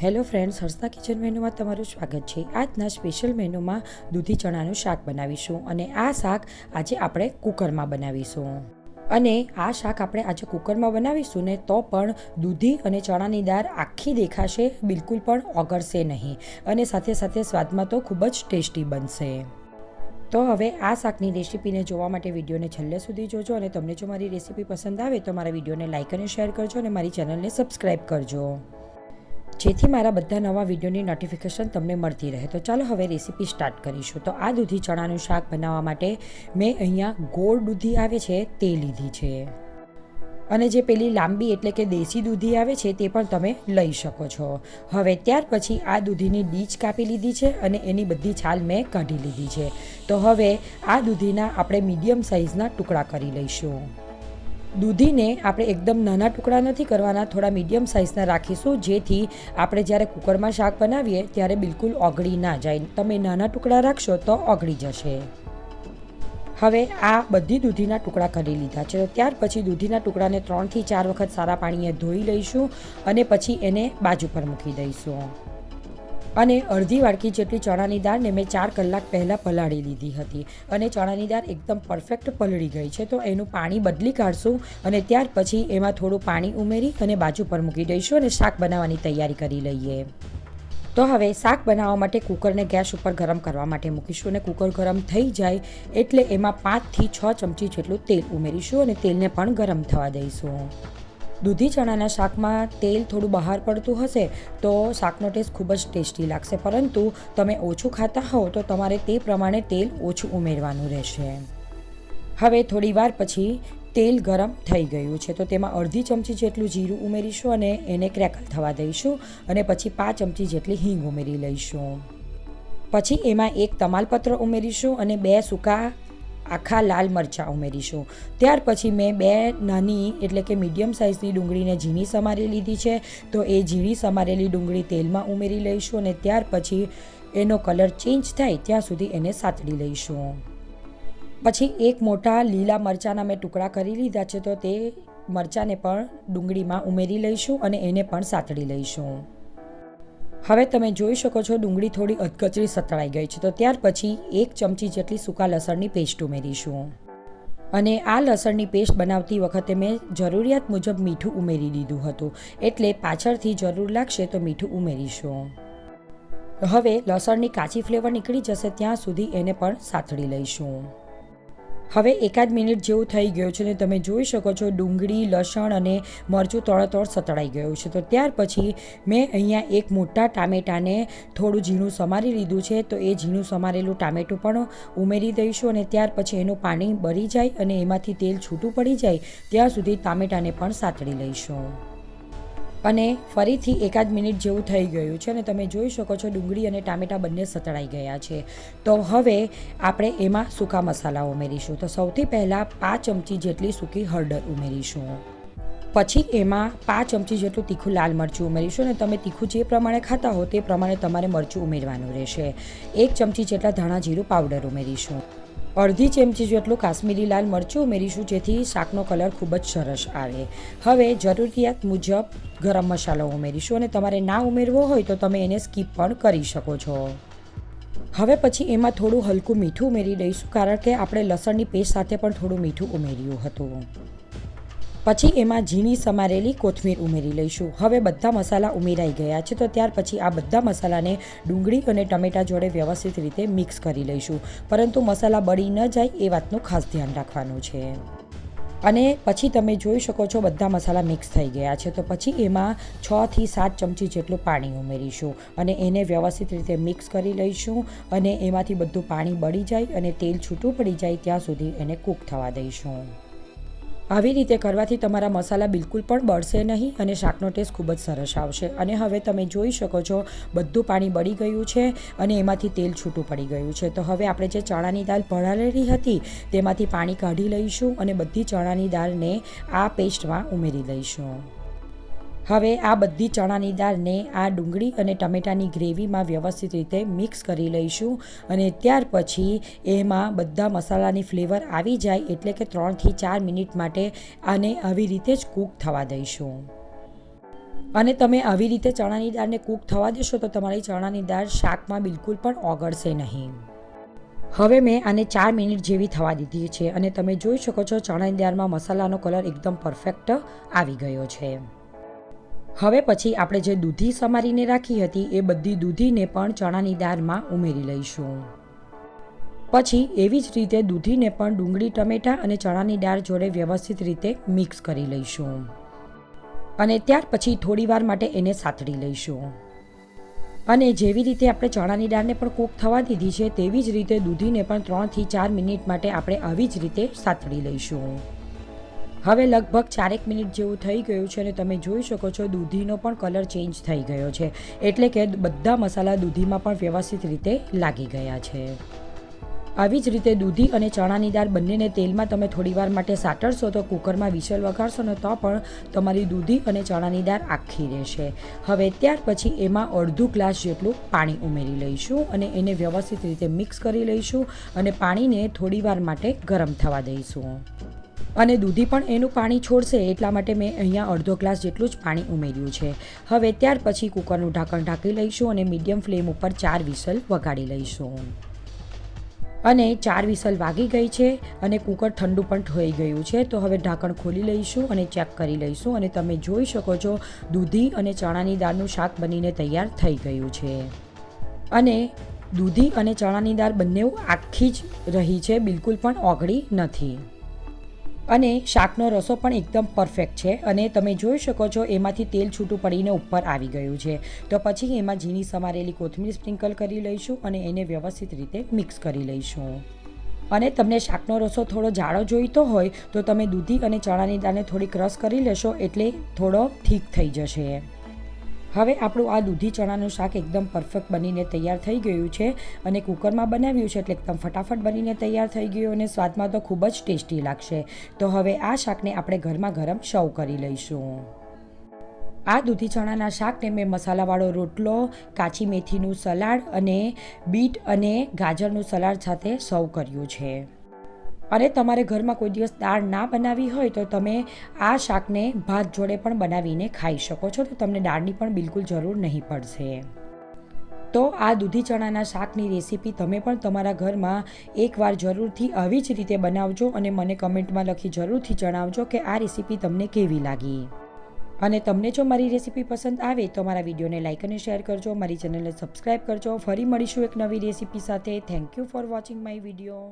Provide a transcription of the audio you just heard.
Hello friends હર્ષના kitchen મેનુમાં તમારું સ્વાગત છે. આજના સ્પેશિયલ મેનુમાં દૂધી ચણાનું શાક બનાવીશું અને આ શાક આજે આપણે કુકરમાં બનાવીશું. અને આ શાક આપણે આજે કુકરમાં બનાવીશું ને તો પણ દૂધી અને ચણાની દાળ આખી દેખાશે, બિલકુલ પણ ઓગળશે નહીં અને સાથે સાથે સ્વાદમાં તો ખૂબ જ ટેસ્ટી બનશે. તો હવે આ શાકની રેસીપીને જોવા માટે વિડીયોને છેલ્લે સુધી જોજો અને તમને જો મારી રેસીપી પસંદ આવે તો મારા વિડીયોને લાઇક અને શેર કરજો અને મારી ચેનલને સબસ્ક્રાઈબ કરજો. જેથી મારા બધા નવા વિડીયોની નોટિફિકેશન તમને મળતી રહે. તો ચાલો હવે રેસીપી સ્ટાર્ટ કરીશું. તો આ દૂધી ચણાનું શાક બનાવવા માટે મેં અહીંયા ગોળ દૂધી આવે છે, તે લીધી છે. અને જે પેલી લાંબી એટલે કે દેશી દૂધી આવે છે, તે પણ તમે લઈ શકો છો. હવે ત્યાર પછી આ દૂધીની ડીચ કાપી લીધી છે અને એની બધી છાલ મેં કાઢી લીધી છે. તો હવે આ દૂધીના આપણે મીડિયમ સાઇઝના ટુકડા કરી લઈશું. દૂધીને આપણે એકદમ નાના ટુકડા નથી કરવાના, થોડા મીડિયમ સાઇઝના રાખીશું, જેથી આપણે જ્યારે કુકરમાં શાક બનાવીએ ત્યારે બિલકુલ ઓગળી ના જાય. તમે નાના ટુકડા રાખશો તો ઓગળી જશે. હવે આ બધી દૂધીના ટુકડા કરી લીધા છે. તો ત્યાર પછી દૂધીના ટુકડાને ત્રણથી ચાર વખત સારા પાણીએ ધોઈ લઈશું અને પછી એને બાજુ પર મૂકી દઈશું. અને અડધી વાડકી જેટલી ચણાની દાળને મેં ચાર કલાક પહેલાં પલાળી લીધી હતી અને ચણાની દાળ એકદમ પરફેક્ટ પલળી ગઈ છે. તો એનું પાણી બદલી કાઢશું અને ત્યાર પછી એમાં થોડું પાણી ઉમેરી અને બાજુ પર મૂકી દઈશું અને શાક બનાવવાની તૈયારી કરી લઈએ. તો હવે શાક બનાવવા માટે કુકરને ગેસ ઉપર ગરમ કરવા માટે મૂકીશું અને કુકર ગરમ થઈ જાય એટલે એમાં પાંચથી છ ચમચી જેટલું તેલ ઉમેરીશું અને તેલને પણ ગરમ થવા દઈશું. દૂધી ચણાના શાકમાં તેલ થોડું બહાર પડતું હશે તો શાકનો ટેસ્ટ ખૂબ જ ટેસ્ટી લાગશે. પરંતુ તમે ઓછું ખાતા હો તો તમારે તે પ્રમાણે તેલ ઓછું ઉમેરવાનું રહેશે. હવે થોડી વાર પછી તેલ ગરમ થઈ ગયું છે તો તેમાં અડધી ચમચી જેટલું જીરું ઉમેરીશું અને એને ક્રેકલ થવા દઈશું અને પછી પાંચ ચમચી જેટલી હિંગ ઉમેરી લઈશું. પછી એમાં એક તમાલપત્ર ઉમેરીશું અને બે સૂકા આખા લાલ મરચાં ઉમેરીશું. ત્યાર પછી મેં બે નાની એટલે કે મીડિયમ સાઇઝની ડુંગળીને ઝીણી સમારી લીધી છે. તો એ ઝીણી સમારેલી ડુંગળી તેલમાં ઉમેરી લઈશું અને ત્યાર પછી એનો કલર ચેન્જ થાય ત્યાં સુધી એને સાતડી લઈશું. પછી એક મોટા લીલા મરચાંના મેં ટુકડા કરી લીધા છે તો તે મરચાંને પણ ડુંગળીમાં ઉમેરી લઈશું અને એને પણ સાતડી લઈશું. હવે તમે જોઈ શકો છો ડુંગળી થોડી અધકચરી સતળાઈ ગઈ છે. તો ત્યાર પછી એક ચમચી જેટલી સૂકા લસણની પેસ્ટ ઉમેરીશું. અને આ લસણની પેસ્ટ બનાવતી વખતે મેં જરૂરિયાત મુજબ મીઠું ઉમેરી દીધું હતું. એટલે પાછળથી જરૂર લાગશે તો મીઠું ઉમેરીશું. હવે લસણની કાચી ફ્લેવર નીકળી જશે ત્યાં સુધી એને પણ સાથળી લઈશું. હવે એકાદ મિનિટ જેવું થઈ ગયું છે ને તમે જોઈ શકો છો ડુંગળી, લસણ અને મરચું તળતળ સતળાઈ ગયું છે. તો ત્યાર પછી મેં અહીંયા એક મોટા ટામેટાને થોડું ઝીણું સમારી લીધું છે. તો એ ઝીણું સમારેલું ટામેટું પણ ઉમેરી દઈશું અને ત્યાર પછી એનું પાણી બળી જાય અને એમાંથી તેલ છૂટું પડી જાય. ત્યાં સુધી ટામેટાને પણ સાતળી લઈશું. અને ફરીથી એકાદ મિનિટ જેવું થઈ ગયું છે અને તમે જોઈ શકો છો ડુંગળી અને ટામેટાં બંને સતળાઈ ગયા છે. તો હવે આપણે એમાં સૂકા મસાલા ઉમેરીશું. તો સૌથી પહેલાં પાંચ ચમચી જેટલી સૂકી હળદર ઉમેરીશું. પછી એમાં પાંચ ચમચી જેટલું તીખું લાલ મરચું ઉમેરીશું અને તમે તીખું જે પ્રમાણે ખાતા હો તે પ્રમાણે તમારે મરચું ઉમેરવાનું રહેશે. એક ચમચી જેટલા ધાણા જીરું પાવડર ઉમેરીશું. અડધી ચમચી જેટલું કાશ્મીરી લાલ મરચું ઉમેરીશું, જેથી શાકનો કલર ખૂબ જ સરસ આવે. હવે જરૂરિયાત મુજબ ગરમ મસાલો ઉમેરીશું અને તમારે ના ઉમેરવો હોય તો તમે એને સ્કીપ પણ કરી શકો છો. હવે પછી એમાં થોડું હલકું મીઠું ઉમેરી દઈશું, કારણ કે આપણે લસણની પેસ્ટ સાથે પણ થોડું મીઠું ઉમેર્યું હતું. પછી એમાં ઝીણી સમારેલી કોથમીર ઉમેરી લઈશું. હવે બધા મસાલા ઉમેરાઈ ગયા છે, તો ત્યાર પછી આ બધા મસાલાને ડુંગળી અને ટમેટાં જોડે વ્યવસ્થિત રીતે મિક્સ કરી લઈશું. પરંતુ મસાલા બળી ન જાય એ વાતનું ખાસ ધ્યાન રાખવાનું છે. અને પછી તમે જોઈ શકો છો બધા મસાલા મિક્સ થઈ ગયા છે, તો પછી એમાં છથી સાત ચમચી જેટલું પાણી ઉમેરીશું અને એને વ્યવસ્થિત રીતે મિક્સ કરી લઈશું અને એમાંથી બધું પાણી બળી જાય અને તેલ છૂટું પડી જાય ત્યાં સુધી એને કૂક થવા દઈશું. આવી રીતે કરવાથી તમારા મસાલા બિલકુલ પણ બળશે નહીં અને શાકનો ટેસ્ટ ખૂબ જ સરસ આવશે. અને હવે તમે જોઈ શકો છો, બધું પાણી બળી ગયું છે અને એમાંથી તેલ છૂટું પડી ગયું છે. તો હવે આપણે જે ચણાની દાળ પલાળેલી હતી, તેમાંથી પાણી કાઢી લઈશું અને બધી ચણાની દાળને આ પેસ્ટમાં ઉમેરી લઈશું. હવે આ બધી ચણાની દાળને આ ડુંગળી અને ટમેટાની ગ્રેવીમાં વ્યવસ્થિત રીતે મિક્સ કરી લઈશું અને ત્યાર પછી એમાં બધા મસાલાની ફ્લેવર આવી જાય એટલે કે ત્રણથી ચાર મિનિટ માટે આને આવી રીતે જ કૂક થવા દઈશું. અને તમે આવી રીતે ચણાની દાળને કૂક થવા દેશો તો તમારી ચણાની દાળ શાકમાં બિલકુલ પણ ઓગળશે નહીં. હવે મેં આને ચાર મિનિટ જેવી થવા દીધી છે અને તમે જોઈ શકો છો ચણાની દાળમાં મસાલાનો કલર એકદમ પરફેક્ટ આવી ગયો છે. હવે પછી આપણે જે દૂધી સમારીને રાખી હતી એ બધી દૂધીને પણ ચણાની દાળમાં ઉમેરી લઈશું. પછી એવી જ રીતે દૂધીને પણ ડુંગળી, ટમેટાં અને ચણાની દાળ જોડે વ્યવસ્થિત રીતે મિક્સ કરી લઈશું. અને ત્યાર પછી થોડી વાર માટે એને સાતડી લઈશું. અને જેવી રીતે આપણે ચણાની દાળને પણ કૂક થવા દીધી છે, તેવી જ રીતે દૂધીને પણ ત્રણથી ચાર મિનિટ માટે આપણે આવી જ રીતે સાતડી લઈશું. હવે લગભગ ચારેક મિનિટ જેવું થઈ ગયું છે અને તમે જોઈ શકો છો દૂધીનો પણ કલર ચેન્જ થઈ ગયો છે. એટલે કે બધા મસાલા દૂધીમાં પણ વ્યવસ્થિત રીતે લાગી ગયા છે. આવી જ રીતે દૂધી અને ચણાની દાળ બંનેને તેલમાં તમે થોડીવાર માટે સાટરશો તો કુકરમાં વિસલ વગાડશો ને તો પણ તમારી દૂધી અને ચણાની દાળ આખી રહેશે. હવે ત્યાર પછી એમાં અડધું ગ્લાસ જેટલું પાણી ઉમેરી લઈશું અને એને વ્યવસ્થિત રીતે મિક્સ કરી લઈશું અને પાણીને થોડીવાર માટે ગરમ થવા દઈશું. અને દૂધી પણ એનું પાણી છોડશે એટલા માટે મેં અહીંયા અડધો ગ્લાસ જેટલું જ પાણી ઉમેર્યું છે. હવે ત્યાર પછી કુકરનું ઢાંકણ ઢાંકી લઈશું અને મીડિયમ ફ્લેમ ઉપર ચાર વિસલ વગાડી લઈશું. અને ચાર વિસલ વાગી ગઈ છે અને કુકર ઠંડુ પણ થઈ ગયું છે, તો હવે ઢાંકણ ખોલી લઈશું અને ચેક કરી લઈશું અને તમે જોઈ શકો છો દૂધી અને ચણાની દાળનું શાક બનીને તૈયાર થઈ ગયું છે. અને દૂધી અને ચણાની દાળ બંને આખી જ રહી છે, બિલકુલ પણ ઓગળી નથી. અને શાકનો રસો પણ એકદમ પરફેક્ટ છે. અને તમે જોઈ શકો છો, એમાંથી તેલ છૂટું પડીને ઉપર આવી ગયું છે. તો પછી એમાં ઝીણી સમારેલી કોથમીર સ્પ્રિંકલ કરી લઈશું અને એને વ્યવસ્થિત રીતે મિક્સ કરી લઈશું. અને તમને શાકનો રસો થોડો જાડો જોઈતો હોય, તો તમે દૂધી અને ચણાની દાળને થોડી ક્રશ કરી લેશો એટલે થોડો ઠીક થઈ જશે. હવે આપણું આ દૂધી ચણાનું શાક એકદમ પરફેક્ટ બનીને તૈયાર થઈ ગયું છે અને કુકરમાં બનાવ્યું છે એટલે એકદમ ફટાફટ બનીને તૈયાર થઈ ગયું અને સ્વાદમાં તો ખૂબ જ ટેસ્ટી લાગશે. તો હવે આ શાકને આપણે ઘરમાં ગરમ સર્વ કરી લઈશું. આ દૂધી ચણાના શાકને મેં મસાલાવાળો રોટલો, કાચી મેથીનું સલાડ અને બીટ અને ગાજરનું સલાડ સાથે સર્વ કર્યું છે. અને તમારે ઘરમાં કોઈ દિવસ દાળ ના બનાવી હોય તો તમે આ શાકને ભાત જોડે પણ બનાવીને ખાઈ શકો છો. તો તમને દાળની પણ બિલકુલ જરૂર નહીં પડશે. તો આ દૂધી ચણાના શાકની રેસીપી તમે પણ તમારા ઘરમાં એકવાર જરૂરથી આવી જ રીતે બનાવજો અને મને કમેન્ટમાં લખી જરૂરથી જણાવજો કે આ રેસીપી તમને કેવી લાગી. અને તમને જો મારી રેસીપી પસંદ આવે તો મારા વિડીયોને લાઇક અને શેર કરજો, મારી ચેનલને સબસ્ક્રાઈબ કરજો. ફરી મળીશું એક નવી રેસીપી સાથે. Thank you for watching my video